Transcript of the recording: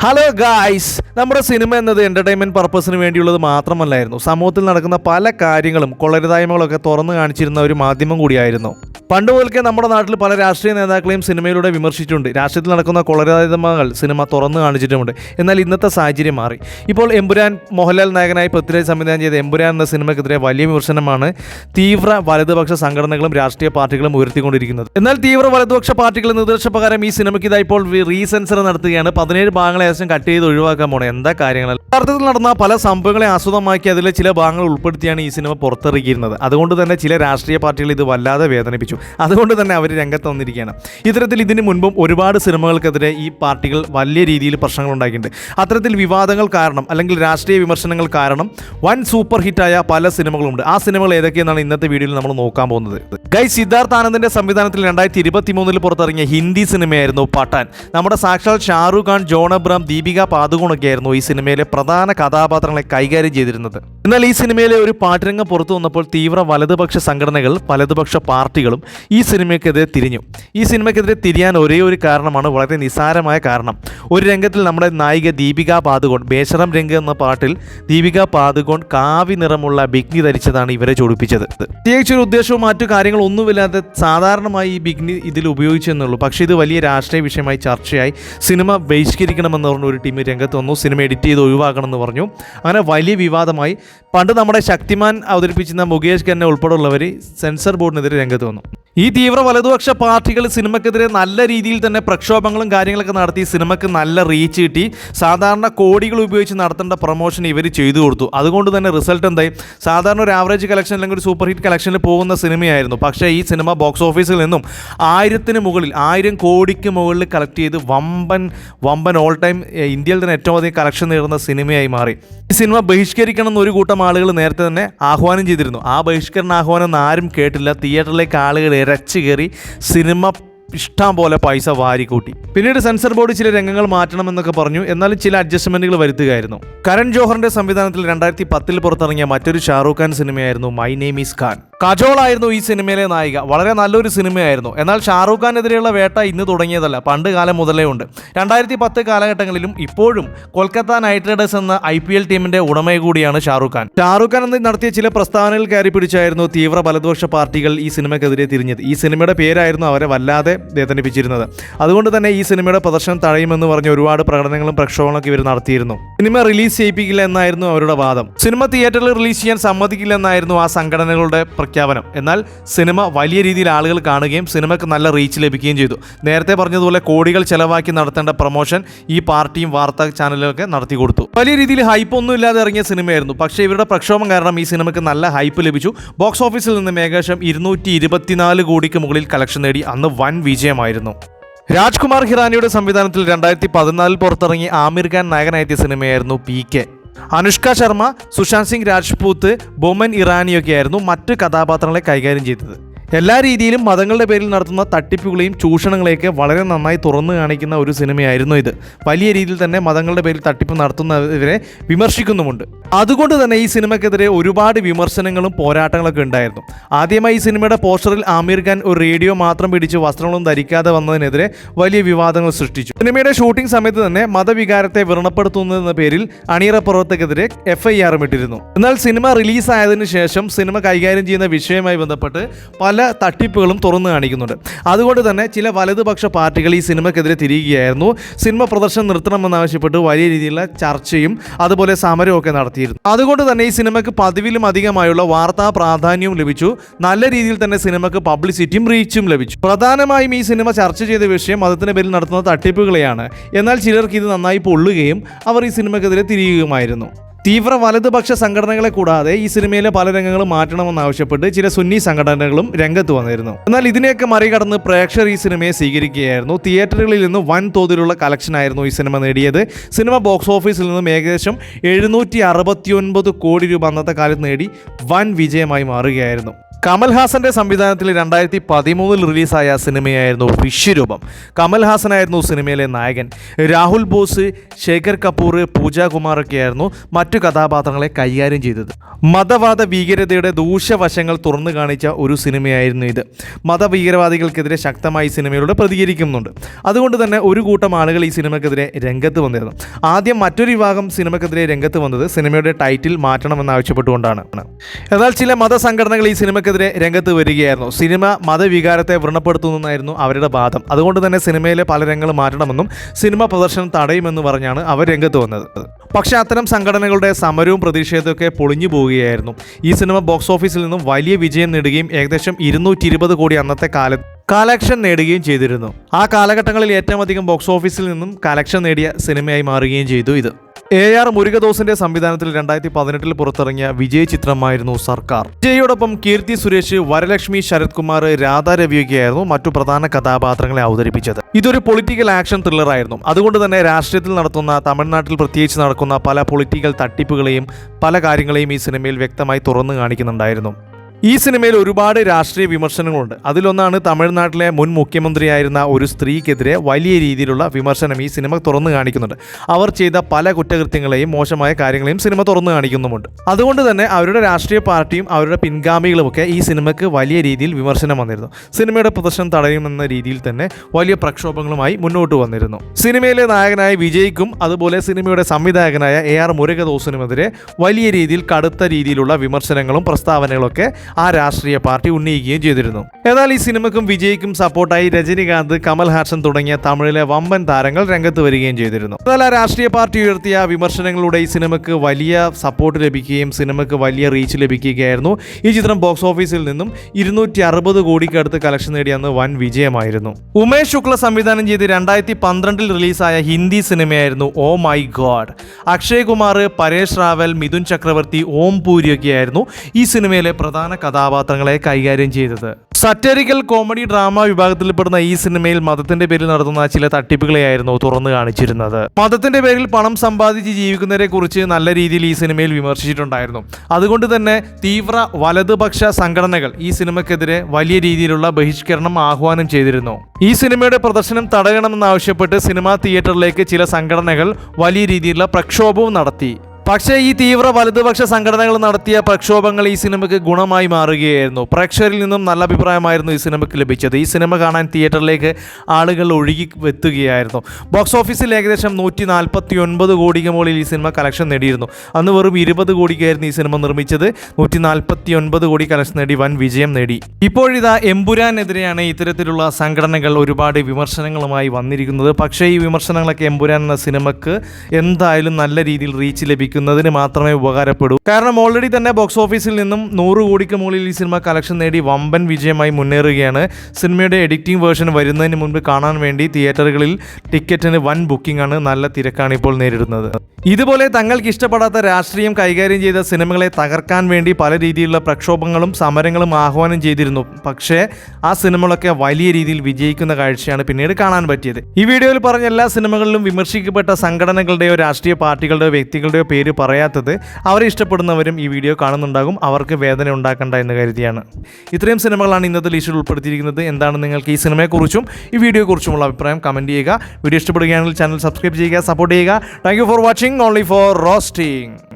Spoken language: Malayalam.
ഹലോ ഗായ്സ് നമ്മുടെ സിനിമ എന്നത് എന്റർടൈൻമെന്റ് പർപ്പസിന് വേണ്ടിയുള്ളത് മാത്രമല്ലായിരുന്നു. സമൂഹത്തിൽ നടക്കുന്ന പല കാര്യങ്ങളും കൊള്ളരുതായ്മകളൊക്കെ തുറന്നു കാണിച്ചിരുന്ന ഒരു മാധ്യമം കൂടിയായിരുന്നു. പണ്ട് മുതൽക്കേ നമ്മുടെ നാട്ടിൽ പല രാഷ്ട്രീയ നേതാക്കളെയും സിനിമയിലൂടെ വിമർശിച്ചിട്ടുണ്ട്. രാഷ്ട്രീയത്തിൽ നടക്കുന്ന കൊള്ളരുതായ്മകൾ സിനിമ തുറന്നു കാണിച്ചിട്ടുമുണ്ട്. എന്നാൽ ഇന്നത്തെ സാഹചര്യം മാറി. ഇപ്പോൾ എമ്പുരാൻ മോഹൻലാൽ നായകനായി പൃഥ്വിരാജ് സംവിധാനം ചെയ്ത എമ്പുരാൻ എന്ന സിനിമയ്ക്കെതിരെ വലിയ വിമർശനമാണ് തീവ്ര വലതുപക്ഷ സംഘടനകളും രാഷ്ട്രീയ പാർട്ടികളും ഉയർത്തിക്കൊണ്ടിരിക്കുന്നത്. എന്നാൽ തീവ്ര വലതുപക്ഷ പാർട്ടികളുടെ നിർദ്ദേശപ്രകാരം ഈ സിനിമയ്ക്ക് ഇതാ ഇപ്പോൾ റീസെൻസർ നടത്തുകയാണ്. പതിനേഴ് ഭാഗങ്ങളെ ഏകദേശം കട്ട് ചെയ്ത് ഒഴിവാക്കാൻ പോണേ. എന്താ കാര്യങ്ങൾ യഥാർത്ഥത്തിൽ നടന്ന പല സംഭവങ്ങളെ ആസ്വദമാക്കി അതിലെ ചില ഭാഗങ്ങൾ ഉൾപ്പെടുത്തിയാണ് ഈ സിനിമ പുറത്തിറക്കിയിരുന്നത്. അതുകൊണ്ട് തന്നെ ചില രാഷ്ട്രീയ പാർട്ടികൾ ഇത് വല്ലാതെ വേദനിപ്പിച്ചു. അതുകൊണ്ട് തന്നെ അവർ രംഗത്ത് വന്നിരിക്കുകയാണ്. ഇത്തരത്തിൽ ഇതിന് മുൻപും ഒരുപാട് സിനിമകൾക്കെതിരെ ഈ പാർട്ടികൾ വലിയ രീതിയിൽ പ്രശ്നങ്ങൾ ഉണ്ടാക്കിയിട്ടുണ്ട് അത്തരത്തിൽ വിവാദങ്ങൾ കാരണം അല്ലെങ്കിൽ രാഷ്ട്രീയ വിമർശനങ്ങൾ കാരണം വൻ സൂപ്പർ ഹിറ്റായ പല സിനിമകളുണ്ട്. ആ സിനിമകൾ ഏതൊക്കെയെന്നാണ് ഇന്നത്തെ വീഡിയോയിൽ നമ്മൾ നോക്കാൻ പോകുന്നത്. ഗൈ സിദ്ധാർത്ഥ് ആനന്ദിന്റെ സംവിധാനത്തിൽ രണ്ടായിരത്തി ഇരുപത്തി മൂന്നിൽ പുറത്തിറങ്ങിയ ഹിന്ദി സിനിമയായിരുന്നു പഠാൻ നമ്മുടെ സാക്ഷാൽ ഷാറൂഖ് ഖാൻ ജോൺ അബ്രാം ദീപിക പാദുകോണൊക്കെ ആയിരുന്നു ഈ സിനിമയിലെ പ്രധാന കഥാപാത്രങ്ങളെ കൈകാര്യം ചെയ്തിരുന്നത്. എന്നാൽ ഈ സിനിമയിലെ ഒരു പാട്ടുരംഗം പുറത്തു വന്നപ്പോൾ തീവ്ര വലതുപക്ഷ സംഘടനകൾ വലതുപക്ഷ പാർട്ടികളും ഈ സിനിമയ്ക്കെതിരെ തിരിഞ്ഞു. ഈ സിനിമയ്ക്കെതിരെ തിരിയാൻ ഒരേ ഒരു കാരണമാണ് വളരെ നിസ്സാരമായ കാരണം. ഒരു രംഗത്തിൽ നമ്മുടെ നായിക ദീപിക പാതുകോൺ ബേശറം രംഗ എന്ന പാട്ടിൽ ദീപിക പാതുകോൺ കാവി നിറമുള്ള ബിഗ്നി ധരിച്ചതാണ് ഇവരെ ചൊടിപ്പിച്ചത്. പ്രത്യേകിച്ച് ഒരു ഉദ്ദേശവും മറ്റു കാര്യങ്ങളൊന്നുമില്ലാതെ സാധാരണമായി ഈ ബിഗ്നി ഇതിൽ ഉപയോഗിച്ചെന്നുള്ളൂ. പക്ഷേ ഇത് വലിയ രാഷ്ട്രീയ വിഷയമായി ചർച്ചയായി. സിനിമ ബഹിഷ്കരിക്കണമെന്ന് പറഞ്ഞ ഒരു ടീം രംഗത്ത് വന്നു. സിനിമ എഡിറ്റ് ചെയ്ത് ഒഴിവാക്കണമെന്ന് പറഞ്ഞു. അങ്ങനെ വലിയ വിവാദമായി പണ്ട് നമ്മുടെ ശക്തിമാൻ അവതരിപ്പിച്ചിരുന്ന മുകേഷ് ഖന്ന ഉൾപ്പെടെയുള്ളവർ സെൻസർ ബോർഡിനെതിരെ രംഗത്ത് വന്നു. ഈ തീവ്ര വലതുപക്ഷ പാർട്ടികൾ സിനിമക്കെതിരെ നല്ല രീതിയിൽ തന്നെ പ്രക്ഷോഭങ്ങളും കാര്യങ്ങളൊക്കെ നടത്തി സിനിമക്ക് നല്ല റീച്ച് കിട്ടി. സാധാരണ കോടികൾ ഉപയോഗിച്ച് നടത്തേണ്ട പ്രൊമോഷൻ ഇവർ ചെയ്തു കൊടുത്തു. അതുകൊണ്ട് തന്നെ റിസൾട്ട് എന്തായി? സാധാരണ ഒരു ആവറേജ് കളക്ഷൻ അല്ലെങ്കിൽ ഒരു സൂപ്പർ ഹിറ്റ് കളക്ഷനിൽ പോകുന്ന സിനിമയായിരുന്നു. പക്ഷേ ഈ സിനിമ ബോക്സ് ഓഫീസിൽ നിന്നും ആയിരത്തിന് മുകളിൽ ആയിരം കോടിക്ക് മുകളിൽ കളക്ട് ചെയ്ത് വമ്പൻ വമ്പൻ ഓൾ ടൈം ഇന്ത്യയിൽ തന്നെ ഏറ്റവും അധികം കളക്ഷൻ നേടുന്ന സിനിമയായി മാറി. ഈ സിനിമ ബഹിഷ്കരിക്കണം എന്ന് ഒരു കൂട്ടം ആളുകൾ നേരത്തെ തന്നെ ആഹ്വാനം ചെയ്തിരുന്നു. ആ ബഹിഷ്കരണ ആഹ്വാനം ആരും കേട്ടില്ല. തിയേറ്ററിലേക്ക് ആളുകൾ ഇരച്ചു കയറി സിനിമ ഇഷ്ടം പോലെ പൈസ വാരിക്കൂട്ടി. പിന്നീട് സെൻസർ ബോർഡ് ചില രംഗങ്ങൾ മാറ്റണമെന്നൊക്കെ പറഞ്ഞു. എന്നാലും ചില അഡ്ജസ്റ്റ്മെന്റുകൾ വരുത്തുകയായിരുന്നു. കരൺ ജോഹറിന്റെ സംവിധാനത്തിൽ രണ്ടായിരത്തി പത്തിൽ പുറത്തിറങ്ങിയ മറ്റൊരു ഷാറൂഖ് ഖാൻ സിനിമയായിരുന്നു my name is Khan. Kajol ആയിരുന്നു ഈ സിനിമയിലെ നായിക. വളരെ നല്ലൊരു സിനിമയായിരുന്നു. എന്നാൽ ഷാറൂഖ് ഖാനെതിരെയുള്ള വേട്ട ഇന്ന് തുടങ്ങിയതല്ല. പണ്ട് കാലം മുതലേ ഉണ്ട്. രണ്ടായിരത്തി പത്ത് കാലഘട്ടങ്ങളിലും ഇപ്പോഴും കൊൽക്കത്ത നൈറ്റ് റൈഡേഴ്സ് എന്ന ഐ പി എൽ ടീമിന്റെ ഉടമ കൂടിയാണ് ഷാറൂഖ് ഖാൻ. ഷാറൂഖ് ഖാൻ എന്ന് നടത്തിയ ചില പ്രസ്താവനകൾ കയറി പിടിച്ചായിരുന്നു തീവ്ര വലതുപക്ഷ പാർട്ടികൾ ഈ സിനിമക്കെതിരെ തിരിഞ്ഞത്. ഈ സിനിമയുടെ പേരായിരുന്നു അവരെ വല്ലാതെ വേദനിപ്പിച്ചിരുന്നത്. അതുകൊണ്ട് തന്നെ ഈ സിനിമയുടെ പ്രദർശനം തഴയുമെന്ന് പറഞ്ഞ് ഒരുപാട് പ്രകടനങ്ങളും പ്രക്ഷോഭങ്ങളൊക്കെ ഇവർ നടത്തിയിരുന്നു. സിനിമ റിലീസ് ചെയ്യിപ്പിക്കില്ല എന്നായിരുന്നു അവരുടെ വാദം. സിനിമ തിയേറ്ററിൽ റിലീസ് ചെയ്യാൻ സമ്മതിക്കില്ലെന്നായിരുന്നു ആ സംഘടനകളുടെ പ്രഖ്യാപനം. എന്നാൽ സിനിമ വലിയ രീതിയിൽ ആളുകൾ കാണുകയും സിനിമയ്ക്ക് നല്ല റീച്ച് ലഭിക്കുകയും ചെയ്തു. നേരത്തെ പറഞ്ഞതുപോലെ കോടികൾ ചെലവാക്കി നടത്തേണ്ട പ്രൊമോഷൻ ഈ പാർട്ടിയും വാർത്താ ചാനലുകളൊക്കെ നടത്തി കൊടുത്തു. വലിയ രീതിയിൽ ഹൈപ്പ് ഒന്നും ഇല്ലാതെ ഇറങ്ങിയ സിനിമയായിരുന്നു. പക്ഷേ ഇവരുടെ പ്രക്ഷോഭം കാരണം ഈ സിനിമയ്ക്ക് നല്ല ഹൈപ്പ് ലഭിച്ചു. ബോക്സ് ഓഫീസിൽ നിന്ന് ഏകദേശം ഇരുന്നൂറ്റി ഇരുപത്തിനാല് കോടിക്ക് മുകളിൽ കളക്ഷൻ നേടി. അന്ന് വൻ വിജയമായിരുന്നു. രാജ്കുമാർ ഹിറാനിയുടെ സംവിധാനത്തിൽ രണ്ടായിരത്തി പതിനാലിൽ പുറത്തിറങ്ങി ആമിർ ഖാൻ നായകനായെത്തിയ സിനിമയായിരുന്നു പി കെ അനുഷ്ക ശർമ്മ സുശാന്ത് സിംഗ് രാജ്പൂത്ത് ബൊമൻ ഇറാനിയൊക്കെയായിരുന്നു മറ്റ് കഥാപാത്രങ്ങളെ കൈകാര്യം ചെയ്തത്. എല്ലാ രീതിയിലും മതങ്ങളുടെ പേരിൽ നടത്തുന്ന തട്ടിപ്പുകളെയും ചൂഷണങ്ങളെയൊക്കെ വളരെ നന്നായി തുറന്നു കാണിക്കുന്ന ഒരു സിനിമയായിരുന്നു ഇത്. വലിയ രീതിയിൽ തന്നെ മതങ്ങളുടെ പേരിൽ തട്ടിപ്പ് നടത്തുന്നവരെ വിമർശിക്കുന്നുമുണ്ട്. അതുകൊണ്ട് തന്നെ ഈ സിനിമയ്ക്കെതിരെ ഒരുപാട് വിമർശനങ്ങളും പോരാട്ടങ്ങളൊക്കെ ഉണ്ടായിരുന്നു. ആദ്യമായി ഈ സിനിമയുടെ പോസ്റ്ററിൽ ആമീർ ഖാൻ ഒരു റേഡിയോ മാത്രം പിടിച്ച് വസ്ത്രങ്ങളൊന്നും ധരിക്കാതെ വന്നതിനെതിരെ വലിയ വിവാദങ്ങൾ സൃഷ്ടിച്ചു. സിനിമയുടെ ഷൂട്ടിംഗ് സമയത്ത് തന്നെ മതവികാരത്തെ വ്രണപ്പെടുത്തുന്നതെന്ന പേരിൽ അണിയറ പ്രവർത്തകരെതിരെ എഫ് ഐ ഇട്ടിരുന്നു. എന്നാൽ സിനിമ റിലീസായതിനു ശേഷം സിനിമ കൈകാര്യം ചെയ്യുന്ന വിഷയവുമായി ബന്ധപ്പെട്ട് പല തട്ടിപ്പുകളും തുറന്നു കാണിക്കുന്നുണ്ട്. അതുകൊണ്ട് തന്നെ ചില വലതുപക്ഷ പാർട്ടികൾ ഈ സിനിമക്കെതിരെ തിരിയുകയായിരുന്നു. സിനിമ പ്രദർശനം നിർത്തണമെന്നാവശ്യപ്പെട്ട് വലിയ രീതിയിലുള്ള ചർച്ചയും അതുപോലെ സമരവും ഒക്കെ നടത്തിയിരുന്നു. അതുകൊണ്ട് തന്നെ ഈ സിനിമയ്ക്ക് പതിവിലും അധികമായുള്ള വാർത്താ പ്രാധാന്യവും ലഭിച്ചു. നല്ല രീതിയിൽ തന്നെ സിനിമയ്ക്ക് പബ്ലിസിറ്റിയും റീച്ചും ലഭിച്ചു. പ്രധാനമായും ഈ സിനിമ ചർച്ച ചെയ്ത വിഷയം മതത്തിന്റെ പേരിൽ നടത്തുന്ന തട്ടിപ്പുകളെയാണ്. എന്നാൽ ചിലർക്ക് ഇത് നന്നായി പൊള്ളുകയും അവർ ഈ സിനിമക്കെതിരെ തിരിയുകയുമായിരുന്നു. തീവ്ര വലതുപക്ഷ സംഘടനകളെ കൂടാതെ ഈ സിനിമയിലെ പല രംഗങ്ങളും മാറ്റണമെന്നാവശ്യപ്പെട്ട് ചില സുന്നി സംഘടനകളും രംഗത്ത് വന്നിരുന്നു. എന്നാൽ ഇതിനെയൊക്കെ മറികടന്ന് പ്രേക്ഷകർ ഈ സിനിമയെ സ്വീകരിക്കുകയായിരുന്നു. തിയേറ്ററുകളിൽ നിന്ന് വൻ തോതിലുള്ള കളക്ഷൻ ആയിരുന്നു ഈ സിനിമ നേടിയത്. സിനിമ ബോക്സ് ഓഫീസിൽ നിന്നും ഏകദേശം എഴുന്നൂറ്റി കോടി രൂപ അന്നത്തെ കാലത്ത് നേടി വൻ വിജയമായി മാറുകയായിരുന്നു. കമൽഹാസന്റെ സംവിധാനത്തിൽ രണ്ടായിരത്തി പതിമൂന്നിൽ റിലീസായ സിനിമയായിരുന്നു വിശ്വരൂപം. കമൽഹാസനായിരുന്നു സിനിമയിലെ നായകൻ. രാഹുൽ ബോസ് ശേഖർ കപൂർ പൂജ കുമാറൊക്കെയായിരുന്നു മറ്റു കഥാപാത്രങ്ങളെ കൈകാര്യം ചെയ്തത്. മതവാദ ഭീകരതയുടെ ദൂഷ്യവശങ്ങൾ തുറന്നു കാണിച്ച ഒരു സിനിമയായിരുന്നു ഇത്. മതഭീകരവാദികൾക്കെതിരെ ശക്തമായി സിനിമയിലൂടെ പ്രതികരിക്കുന്നുണ്ട്. അതുകൊണ്ട് തന്നെ ഒരു കൂട്ടം ആളുകൾ ഈ സിനിമക്കെതിരെ രംഗത്ത് വന്നിരുന്നു. ആദ്യം മറ്റൊരു വിഭാഗം സിനിമക്കെതിരെ രംഗത്ത് വന്നത് സിനിമയുടെ ടൈറ്റിൽ മാറ്റണമെന്ന് ആവശ്യപ്പെട്ടുകൊണ്ടാണ് എന്നാൽ ചില മതസംഘടനകൾ ഈ സിനിമക്കെതിരെ രംഗത്ത് വരികയായിരുന്നു. സിനിമ മതവികാരത്തെ വ്രണപ്പെടുത്തുന്നതായിരുന്നു അവരുടെ വാദം. അതുകൊണ്ട് തന്നെ സിനിമയിലെ പല രംഗങ്ങളും മാറ്റണമെന്നും സിനിമ പ്രദർശനം തടയുമെന്ന് പറഞ്ഞാണ് അവർ രംഗത്ത് വന്നത്. പക്ഷേ അത്തരം സംഘടനകളുടെ സമരവും പ്രതിഷേധമൊക്കെ പൊളിഞ്ഞു പോവുകയായിരുന്നു. ഈ സിനിമ ബോക്സ് ഓഫീസിൽ നിന്നും വലിയ വിജയം നേടുകയും ഏകദേശം ഇരുന്നൂറ്റി കോടി അന്നത്തെ കാലത്ത് കളക്ഷൻ നേടുകയും ചെയ്തിരുന്നു. ആ കാലഘട്ടങ്ങളിൽ ഏറ്റവും അധികം ബോക്സ് ഓഫീസിൽ നിന്നും കളക്ഷൻ നേടിയ സിനിമയായി മാറുകയും ചെയ്തു ഇത്. എ ആർ മുരുകദോസിന്റെ സംവിധാനത്തിൽ രണ്ടായിരത്തി പതിനെട്ടിൽ പുറത്തിറങ്ങിയ വിജയ് ചിത്രമായിരുന്നു സർക്കാർ. വിജയോടൊപ്പം കീർത്തി സുരേഷ് വരലക്ഷ്മി ശരത് കുമാർ രാധാ രവിയൊക്കെയായിരുന്നു മറ്റു പ്രധാന കഥാപാത്രങ്ങളെ അവതരിപ്പിച്ചത്. ഇതൊരു പൊളിറ്റിക്കൽ ആക്ഷൻ ത്രില്ലറായിരുന്നു അതുകൊണ്ട് തന്നെ രാഷ്ട്രീയത്തിൽ നടത്തുന്ന തമിഴ്നാട്ടിൽ പ്രത്യേകിച്ച് നടക്കുന്ന പല പൊളിറ്റിക്കൽ തട്ടിപ്പുകളെയും പല കാര്യങ്ങളെയും ഈ സിനിമയിൽ വ്യക്തമായി തുറന്നു കാണിക്കുന്നുണ്ടായിരുന്നു. ഈ സിനിമയിൽ ഒരുപാട് രാഷ്ട്രീയ വിമർശനങ്ങളുണ്ട്. അതിലൊന്നാണ് തമിഴ്നാട്ടിലെ മുൻ മുഖ്യമന്ത്രിയായിരുന്ന ഒരു സ്ത്രീക്കെതിരെ വലിയ രീതിയിലുള്ള വിമർശനം ഈ സിനിമ തുറന്നു കാണിക്കുന്നുണ്ട്. അവർ ചെയ്ത പല കുറ്റകൃത്യങ്ങളെയും മോശമായ കാര്യങ്ങളെയും സിനിമ തുറന്നു കാണിക്കുന്നുമുണ്ട്. അതുകൊണ്ട് തന്നെ അവരുടെ രാഷ്ട്രീയ പാർട്ടിയും അവരുടെ പിൻഗാമികളുമൊക്കെ ഈ സിനിമയ്ക്ക് വലിയ രീതിയിൽ വിമർശനം വന്നിരുന്നു. സിനിമയുടെ പ്രദർശനം തടയുമെന്ന രീതിയിൽ തന്നെ വലിയ പ്രക്ഷോഭങ്ങളുമായി മുന്നോട്ട് വന്നിരുന്നു. സിനിമയിലെ നായകനായ വിജയ്ക്കും അതുപോലെ സിനിമയുടെ സംവിധായകനായ എ ആർ മുരുകദോസിനുമെതിരെ വലിയ രീതിയിൽ കടുത്ത രീതിയിലുള്ള വിമർശനങ്ങളും പ്രസ്താവനകളും ഒക്കെ ആ രാഷ്ട്രീയ പാർട്ടി ഉന്നയിക്കുകയും ചെയ്തിരുന്നു. എന്നാൽ ഈ സിനിമയ്ക്കും വിജയ്ക്കും സപ്പോർട്ടായി രജനികാന്ത് കമൽ ഹാസൻ തുടങ്ങിയ തമിഴിലെ വമ്പൻ താരങ്ങൾ രംഗത്ത് വരികയും ചെയ്തിരുന്നു. എന്നാൽ ആ രാഷ്ട്രീയ പാർട്ടി ഉയർത്തിയ വിമർശനങ്ങളുടെ ഈ സിനിമയ്ക്ക് വലിയ സപ്പോർട്ട് ലഭിക്കുകയും സിനിമയ്ക്ക് വലിയ റീച്ച് ലഭിക്കുകയായിരുന്നു. ഈ ചിത്രം ബോക്സ് ഓഫീസിൽ നിന്നും ഇരുന്നൂറ്റി അറുപത് കോടിക്കടുത്ത് കളക്ഷൻ നേടിയ അന്ന് വൻ വിജയമായിരുന്നു. ഉമേഷ് ശുക്ല സംവിധാനം ചെയ്ത് രണ്ടായിരത്തി പന്ത്രണ്ടിൽ റിലീസായ ഹിന്ദി സിനിമയായിരുന്നു oh my god Akshay Kumar Paresh Rawal Mithun Chakraborty Om പൂരിയൊക്കെയായിരുന്നു ഈ സിനിമയിലെ പ്രധാന കഥാപാത്രങ്ങളെ കൈകാര്യം ചെയ്തത്. സറ്ററിക്കൽ കോമഡി ഡ്രാമ വിഭാഗത്തിൽപ്പെടുന്ന ഈ സിനിമയിൽ മതത്തിന്റെ പേരിൽ നടത്തുന്ന ചില തട്ടിപ്പുകളെയായിരുന്നു തുറന്നു കാണിച്ചിരുന്നത്. മതത്തിന്റെ പേരിൽ പണം സമ്പാദിച്ച് ജീവിക്കുന്നവരെ കുറിച്ച് നല്ല രീതിയിൽ ഈ സിനിമയിൽ വിമർശിച്ചിട്ടുണ്ടായിരുന്നു. അതുകൊണ്ട് തന്നെ തീവ്ര വലതുപക്ഷ സംഘടനകൾ ഈ സിനിമക്കെതിരെ വലിയ രീതിയിലുള്ള ബഹിഷ്കരണം ആഹ്വാനം ചെയ്തിരുന്നു. ഈ സിനിമയുടെ പ്രദർശനം തടയണമെന്നാവശ്യപ്പെട്ട് സിനിമാ തിയേറ്ററിലേക്ക് ചില സംഘടനകൾ വലിയ രീതിയിലുള്ള പ്രക്ഷോഭവും നടത്തി. പക്ഷേ ഈ തീവ്ര വലതുപക്ഷ സംഘടനകൾ നടത്തിയ പ്രക്ഷോഭങ്ങൾ ഈ സിനിമയ്ക്ക് ഗുണമായി മാറുകയായിരുന്നു. പ്രേക്ഷകരിൽ നിന്നും നല്ല അഭിപ്രായമായിരുന്നു ഈ സിനിമയ്ക്ക് ലഭിച്ചത്. ഈ സിനിമ കാണാൻ തിയേറ്ററിലേക്ക് ആളുകൾ ഒഴുകി എത്തുകയായിരുന്നു. ബോക്സ് ഓഫീസിൽ ഏകദേശം നൂറ്റി നാൽപ്പത്തി ഒൻപത് കോടിക്ക് മുകളിൽ ഈ സിനിമ കളക്ഷൻ നേടിയിരുന്നു. അന്ന് വെറും ഇരുപത് കോടിക്കായിരുന്നു ഈ സിനിമ നിർമ്മിച്ചത്. നൂറ്റി നാൽപ്പത്തി ഒൻപത് കോടി കളക്ഷൻ നേടി. വൻ വിജയം നേടി. ഇപ്പോഴിതാ എമ്പുരാനെതിരെയാണ് ഇത്തരത്തിലുള്ള സംഘടനകൾ ഒരുപാട് വിമർശനങ്ങളുമായി വന്നിരിക്കുന്നത്. പക്ഷേ ഈ വിമർശനങ്ങളൊക്കെ എമ്പുരാൻ എന്ന സിനിമയ്ക്ക് എന്തായാലും നല്ല രീതിയിൽ റീച്ച് ലഭിക്കുന്നതിന് മാത്രമേ ഉപകാരപ്പെടൂ. കാരണം ഓൾറെഡി തന്നെ ബോക്സ് ഓഫീസിൽ നിന്നും നൂറ് കോടിക്ക് മുകളിൽ ഈ സിനിമ കളക്ഷൻ നേടി വമ്പൻ വിജയമായി മുന്നേറുകയാണ്. സിനിമയുടെ എഡിറ്റിംഗ് വേർഷൻ വരുന്നതിന് മുൻപ് കാണാൻ വേണ്ടി തിയേറ്ററുകളിൽ ടിക്കറ്റിന് വൻ ബുക്കിംഗ് ആണ് നല്ല തിരക്കാണ് ഇപ്പോൾ നേരിടുന്നത്. ഇതുപോലെ തങ്ങൾക്ക് ഇഷ്ടപ്പെടാത്ത രാഷ്ട്രീയം കൈകാര്യം ചെയ്ത സിനിമകളെ തകർക്കാൻ വേണ്ടി പല രീതിയിലുള്ള പ്രക്ഷോഭങ്ങളും സമരങ്ങളും ആഹ്വാനം ചെയ്തിരുന്നു. പക്ഷേ ആ സിനിമകളൊക്കെ വലിയ രീതിയിൽ വിജയിക്കുന്ന കാഴ്ചയാണ് പിന്നീട് കാണാൻ പറ്റിയത്. ഈ വീഡിയോയിൽ പറഞ്ഞ എല്ലാ സിനിമകളിലും വിമർശിക്കപ്പെട്ട സംഘടനകളുടെയോ രാഷ്ട്രീയ പാർട്ടികളുടെയോ വ്യക്തികളുടെയോ പേര് പറയാത്തത് അവരെ ഇഷ്ടപ്പെടുന്നവരും ഈ വീഡിയോ കാണുന്നുണ്ടാകും. അവർക്ക് വേദന ഉണ്ടാക്കണ്ട എന്ന് കരുതിയാണ്. ഇത്രയും സിനിമകളാണ് ഇന്നത്തെ ലിസ്റ്റിൽ ഉൾപ്പെടുത്തിയിരിക്കുന്നത്. എന്താണ് നിങ്ങൾക്ക് ഈ സിനിമയെക്കുറിച്ചും ഈ വീഡിയോയെക്കുറിച്ചുമുള്ള അഭിപ്രായം? കമന്റ് ചെയ്യുക. വീഡിയോ ഇഷ്ടപ്പെടുകയാണെങ്കിൽ ചാനൽ സബ്സ്ക്രൈബ് ചെയ്യുക സപ്പോർട്ട് ചെയ്യുക. Thank for watching only for roasting